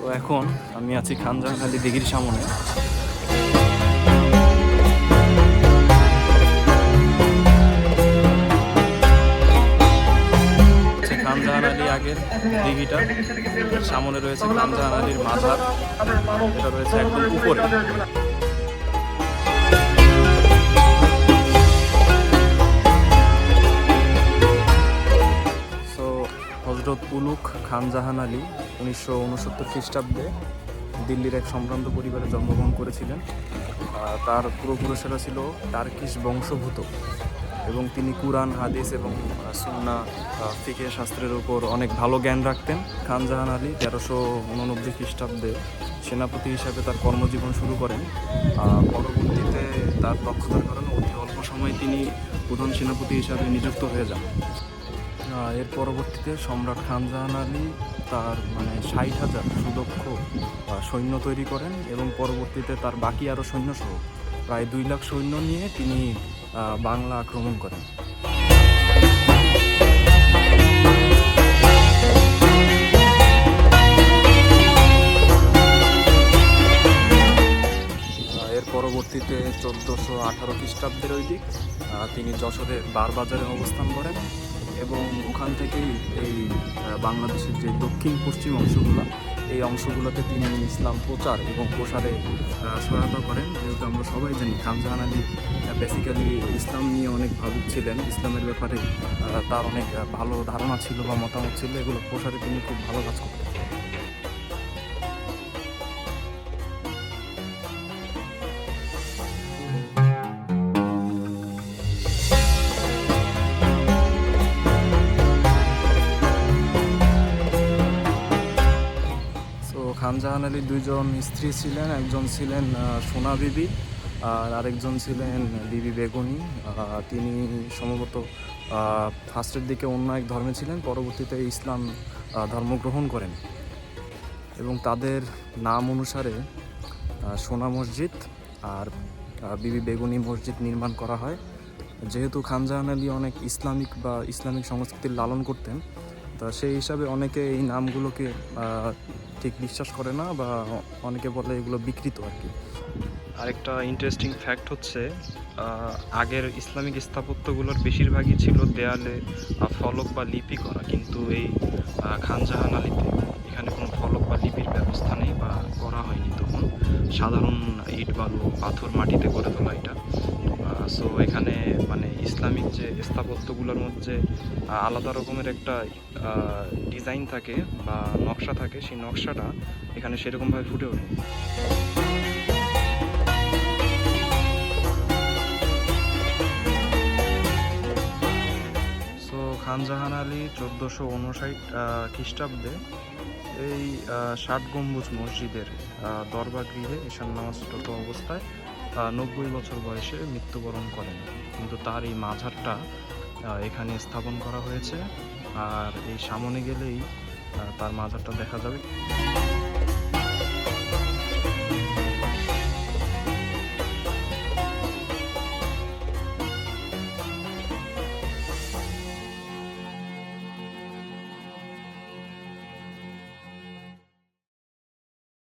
তো এখন আমি আছি খানজাহান দিঘির সামনে। হচ্ছে খানজাহান আলী আগের দিঘিটা সামনে রয়েছে খানজাহান আলীর মাজার এটা রয়েছে একদম উপরে। সো হজরত উলুক খান জাহান আলী উনিশশো উনসত্তর খ্রিস্টাব্দে দিল্লির এক সম্ভ্রান্ত পরিবারে জন্মগ্রহণ করেছিলেন। তার পূর্বপুরুষেরা ছিল টার্কিশ বংশভূত এবং তিনি কুরআন, হাদিস এবং সুন্না ফিকে শাস্ত্রের উপর অনেক ভালো জ্ঞান রাখতেন। খান জাহান আলী তেরোশো উননব্বই খ্রিস্টাব্দে সেনাপতি হিসাবে তার কর্মজীবন শুরু করেন। পরবর্তীতে তার দক্ষতার কারণে অতি অল্প সময়ে তিনি প্রধান সেনাপতি হিসাবে নিযুক্ত হয়ে যান। এর পরবর্তীতে সম্রাট খানজাহান আলী তার মানে ষাট হাজার সুদক্ষ সৈন্য তৈরি করেন এবং পরবর্তীতে তার বাকি আরও সৈন্যসহ প্রায় দুই লাখ সৈন্য নিয়ে তিনি বাংলা আক্রমণ করেন। পরবর্তীতে চোদ্দোশো আঠারো খ্রিস্টাব্দের ওই দিক তিনি যশোরে বারবাজারে অবস্থান করেন। এবং ওখান থেকেই এই বাংলাদেশের যে দক্ষিণ পশ্চিম অংশগুলো, এই অংশগুলোতে তিনি ইসলাম প্রচার এবং প্রসারে সহায়তা করেন। যেহেতু আমরা সবাই জানি খামজাহান আলী বেসিক্যালি ইসলাম নিয়ে অনেক ভাবুক ছিলেন। ইসলামের ব্যাপারে তার অনেক ভালো ধারণা ছিল বা মতামত ছিল। এগুলো প্রসারে তিনি খুব ভালো কাজ করতেন। খানজাহান আলীর দুইজন স্ত্রী ছিলেন, একজন ছিলেন সোনা বিবি আর আরেকজন ছিলেন বিবি বেগুনি। তিনি সম্ভবত ফার্স্টের দিকে অন্য এক ধর্মে ছিলেন, পরবর্তীতে ইসলাম ধর্ম গ্রহণ করেন এবং তাদের নাম অনুসারে সোনা মসজিদ আর বিবি বেগুনি মসজিদ নির্মাণ করা হয়। যেহেতু খানজাহান আলী অনেক ইসলামিক বা ইসলামিক সংস্কৃতির লালন করতেন, তা সেই হিসাবে অনেকে এই নামগুলোকে ঠিক বিশ্বাস করে না বা অনেকে বলে এগুলো বিকৃত আর কি। আরেকটা ইন্টারেস্টিং ফ্যাক্ট হচ্ছে আগের ইসলামিক স্থাপত্যগুলোর বেশিরভাগই ছিল দেয়ালে ফলক বা লিপি করা, কিন্তু এই খানজাহান আলীতে এখানে কোনো ফলক বা লিপির ব্যবস্থা নেই বা করা হয়নি তখন। সাধারণ ইট বালু পাথর মাটিতে করে তোলা এটা। সো এখানে মানে ইসলামিক যে স্থাপত্যগুলোর মধ্যে আলাদা রকমের একটা ডিজাইন থাকে বা নকশা থাকে, সেই নকশাটা এখানে সেরকমভাবে ফুটে ওঠে। সো খানজাহান আলী চোদ্দোশো উনষাট খ্রিস্টাব্দে এই ষাট গম্বুজ মসজিদের দরবার গৃহে ঈশান নামাজ অবস্থায় নব্বই বছর বয়সে মৃত্যুবরণ করেন। কিন্তু তার এই মাঝারটা এখানে স্থাপন করা হয়েছে। আর এই সামনে গেলেই তার মাজারটা দেখা যাবে।